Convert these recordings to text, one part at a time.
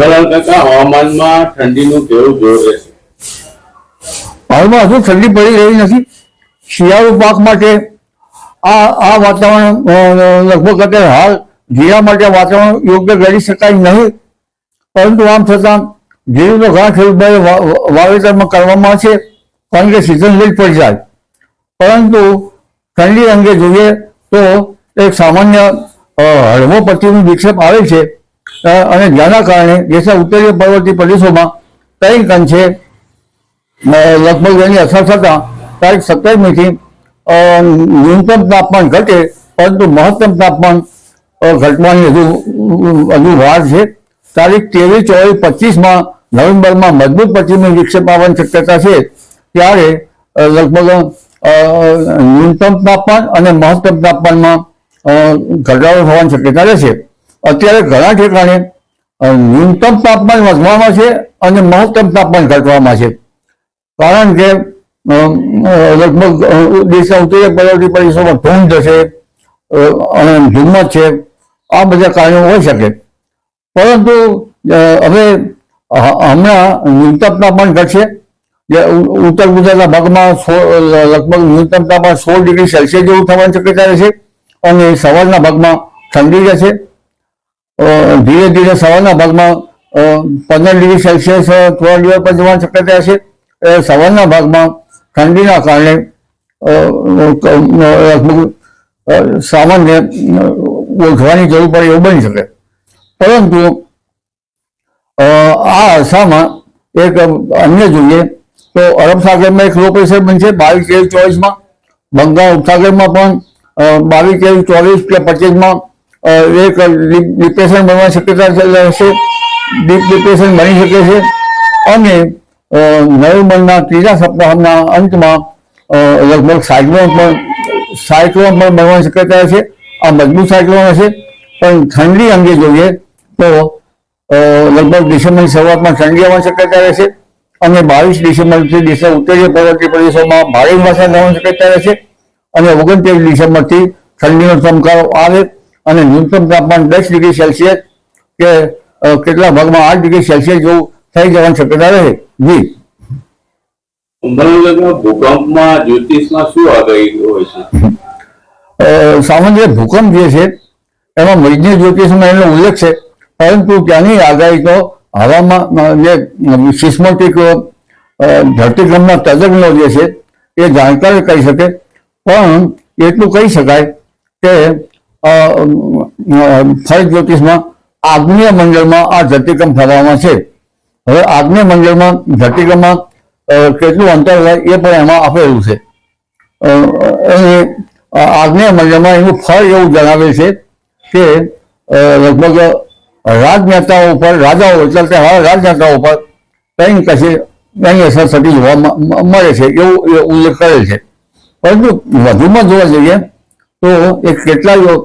કાકા હવામાનમાં ઠંડીનું કેવું જોર હાલમાં હજુ ઠંડી પડી રહી નથી. શિયાળુ પાક માટે આ આ વાતાવરણ લગભગ અત્યારે હાલ જીરા માટે વાતાવરણ યોગ્ય ગણી શકાય નહીં. પરંતુ આમ છતાં જીરું તો ઘણા વા- વાવેતરમાં કરવામાં છે, કારણ કે સિઝન લેટ પડી જાય. પરંતુ ઠંડી અંગે જોઈએ તો એક સામાન્ય હળવો પ્રતિનું વિક્ષેપ આવે છે. અને જેના કારણે દેશના ઉત્તરીય પર્વતીય પ્રદેશોમાં અંશે અ, લગભગ એની અસર થતાં તારીખ સત્તરમીથી ન્યૂનતમ તાપમાન ઘટે પરંતુ મહત્તમ તાપમાન ઘટવાની હજુ હજુ વાર છે. તારીખ ત્રેવીસ ચોવીસ પચીસમાં નવેમ્બરમાં મજબૂત પશ્ચિમી વિક્ષેપ આવવાની શક્યતા છે. ત્યારે લગભગ ન્યૂનતમ તાપમાન અને મહત્તમ તાપમાનમાં ઘટાડો થવાની શક્યતા રહેશે. અત્યારે ઘણા ઠેકાણે ન્યૂનતમ તાપમાન વધવામાં છે અને મહત્તમ તાપમાન ઘટવામાં છે. કારણ કે લગભગ દેશના ઉત્તરીય પર્વતીય પ્રદેશોમાં ધૂંધ છે અને ધુમ્મસ છે આ બધા કારણો હોઈ શકે. પરંતુ હવે હમણાં ન્યૂનતમ તાપમાન ઘટશે ઉત્તર ગુજરાતના ભાગમાં લગભગ ન્યૂનતમ તાપમાન સોળ ડિગ્રી સેલ્સિયસ જેવું થવાની શક્યતા રહેશે અને સવારના ભાગમાં ઠંડી અ, ધીરે ધીરે સવારના ભાગમાં પંદર ડિગ્રી સેલ્સિયસ ત્રણ દિવસ પર જવાની શક્યતા છે. સવારના ભાગમાં ઠંડીના કારણે લગભગ સામાન્ય ઓળખવાની જરૂર પડે એવું બની શકે. પરંતુ આ અરસામાં એક અન્ય જોઈએ, તો અરબ સાગરમાં એક લો પ્રેશર બનશે, બાવીસ ત્રેવીસ ચોવીસમાં. બંગાળ ઉપસાગરમાં પણ બાવીસ ત્રેવીસ ચોવીસ કે પચીસમાં એક ડિપ્રેશન બનવાની શક્યતા રહેશે ડીપ ડિપ્રેશન બની શકે છે. અને નવેમ્બરના ત્રીજા સપ્તાહના અંતમાં લગભગ સાયક્લોન પણ સાયક્લોન પણ બનવાની શક્યતા છે. આ મજબૂત સાયક્લોન હશે. પણ ઠંડી અંગે જોઈએ તો લગભગ ડિસેમ્બરની શરૂઆતમાં ઠંડી આવવાની શક્યતા રહેશે અને બાવીસ ડિસેમ્બરથી દેશના ઉત્તરીય પર્વતીય પ્રદેશોમાં ભારે વરસાદ થવાની શક્યતા રહેશે અને ઓગણત્રીસ ડિસેમ્બરથી ઠંડીનો ચમકારો આવે. અને ન્યૂનતમ તાપમાન દસ ડિગ્રી સેલ્સિયસ કે કેટલા ભાગમાં આઠ ડિગ્રી સેલ્સિયસ જેવું થઈ જવાની શક્યતા રહે? જી. ભૂકંપમાં જ્યોતિષમાં શું આગાહી હોય છે? સામાન્ય ભૂકંપ જે છે એમાં મજની જ્યોતિષમાં એનો ઉલ્લેખ છે પરંતુ ત્યાંની આગાહી તો હવામાં જે સિસ્મોટિક ધરતીકંપના તજજ્ઞો જે છે એ જાણકાર કહી શકે પણ એટલું કહી શકાય કે ફળ જ્યોતિષમાં આગ્નેય મંડળમાં આ ધરતીકંપ થવામાં છે. હવે આગ્નેય મંડળમાં ધરતીકંપમાં કેટલું અંતર હોય એ પણ એમાં આપેલું છે. આજ્ઞા મંડળમાં એનું ફળ એવું જણાવે છે કે લગભગ રાજનેતાઓ ઉપર, રાજાઓ એટલે કે હવે રાજનેતાઓ ઉપર કંઈ કશી કંઈ અસર થતી જોવા મળે છે એવું ઉલ્લેખ કરે છે. પરંતુ વધુમાં જોવા જઈએ તો એ કેટલા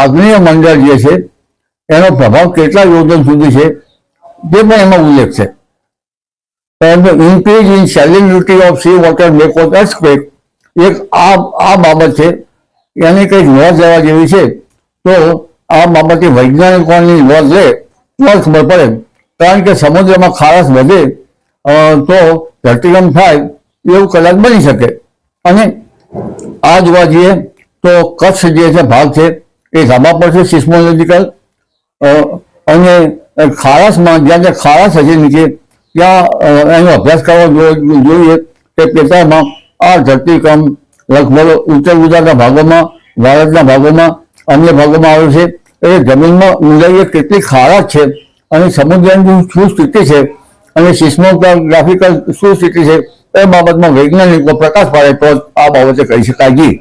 આગ્નેય મંડળ જે છે, એનો પ્રભાવ કેટલા યોજન સુધી છે તે પણ એમાં ઉલ્લેખ છે. પરંતુ increase in salinity of sea water because earthquake એક આ આ બાબત છે. એની કંઈક નોંધ લેવા જેવી છે. તો આ બાબતે વૈજ્ઞાનિકોની નોંધ લે તો ખબર પડે. કારણ કે સમુદ્રમાં ખારસ વધે તો ધરતીકંપ થાય, એવું કદાચ બની શકે. અને આ જોવા જઈએ તો કચ્છ જે છે, ભાગ છે, એ ધાબા પર છે સિસ્મોલોજીકલ અને ખારાશમાં જ્યાં જ્યાં ખારાશ હશે નીચે, ત્યાં એનો અભ્યાસ કરવો જોઈએ કે પેટામાં આ ધરતીકંપ લગભગ ઉત્તર ગુજરાતના ભાગોમાં, ભારતના ભાગોમાં, અન્ય ભાગોમાં આવે છે. એ જમીનમાં ઊંડાઈએ કેટલી ખારાશ છે અને સમુદ્રની શું સ્થિતિ છે અને સિસ્મોગ્રાફિકલ શું સ્થિતિ છે, એ બાબતમાં વૈજ્ઞાનિકો પ્રકાશ પાડે તો આ બાબતે કહી શકાય. જી.